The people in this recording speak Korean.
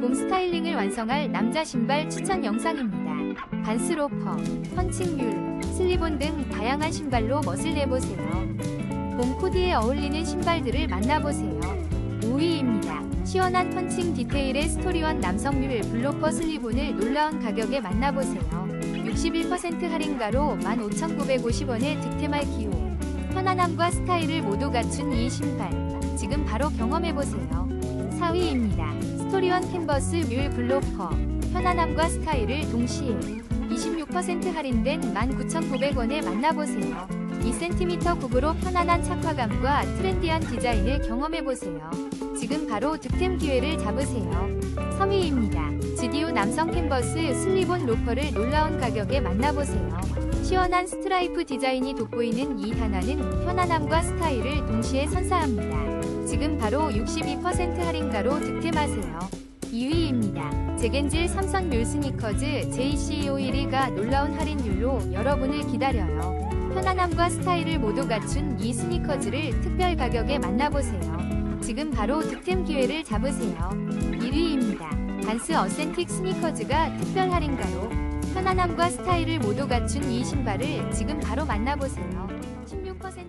봄 스타일링을 완성할 남자 신발 추천 영상입니다. 반스로퍼, 펀칭뮬, 슬리본 등 다양한 신발로 멋을 내보세요. 봄 코디에 어울리는 신발들을 만나보세요. 5위입니다. 시원한 펀칭 디테일의 스토리원 남성률 블로퍼 슬리본을 놀라운 가격에 만나보세요. 61% 할인가로 15,950원에 득템할 기호. 편안함과 스타일을 모두 갖춘 이 신발. 지금 바로 경험해보세요. 4위입니다. 스토리원 캔버스 뮬 블로퍼. 편안함과 스타일을 동시에 26% 할인된 19,900원에 만나보세요. 2cm 굽으로 편안한 착화감과 트렌디한 디자인을 경험해보세요. 지금 바로 득템 기회를 잡으세요. 3위입니다. 남성 캔버스 슬리본 로퍼를 놀라운 가격에 만나보세요. 시원한 스트라이프 디자인이 돋보이는 이 단화는 편안함과 스타일을 동시에 선사합니다. 지금 바로 62% 할인가로 득템하세요. 2위입니다. 제겐질 삼선 뮬 스니커즈 JCO1위가 놀라운 할인율로 여러분을 기다려요. 편안함과 스타일을 모두 갖춘 이 스니커즈를 특별 가격에 만나보세요. 지금 바로 득템 기회를 잡으세요. 1위입니다. 반스 어센틱 스니커즈가 특별 할인가로 편안함과 스타일을 모두 갖춘 이 신발을 지금 바로 만나보세요. 16%